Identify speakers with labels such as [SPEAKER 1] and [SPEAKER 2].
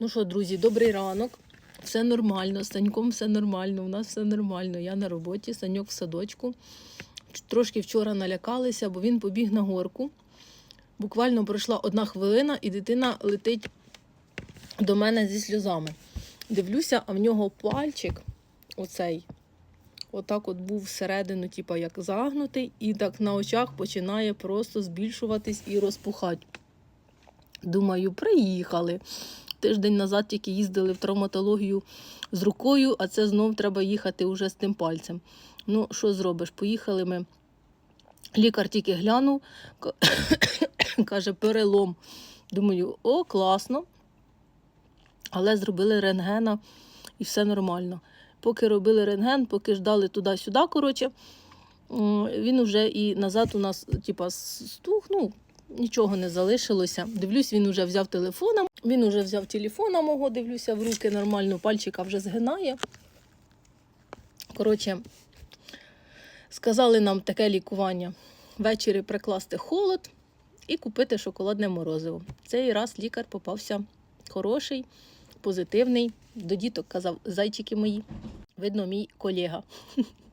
[SPEAKER 1] Ну що, друзі, добрий ранок. Все нормально, з Саньком все нормально, у нас все нормально. Я на роботі, Саньок в садочку. Трошки вчора налякалися, бо він побіг на горку. Буквально пройшла одна хвилина, і дитина летить до мене зі сльозами. Дивлюся, а в нього пальчик, оцей, отак от був всередину, типа як загнутий, і так на очах починає просто збільшуватись і розпухати. Думаю, приїхали. Тиждень назад тільки їздили в травматологію з рукою, а це знов треба їхати уже з тим пальцем. Ну, що зробиш? Поїхали ми. Лікар тільки глянув, каже, перелом. Думаю, о, класно. Але зробили рентгена і все нормально. Поки робили рентген, поки ждали туди-сюди, коротше, він вже і назад у нас, типа, стух, ну, нічого не залишилося. Дивлюсь, він вже взяв телефона. Він уже взяв телефона мого, дивлюся, в руки нормально, пальчика вже згинає. Коротше, сказали нам таке лікування. Ввечері прикласти холод і купити шоколадне морозиво. Цей раз лікар попався хороший, позитивний. До діток казав зайчики мої. Видно, мій колега.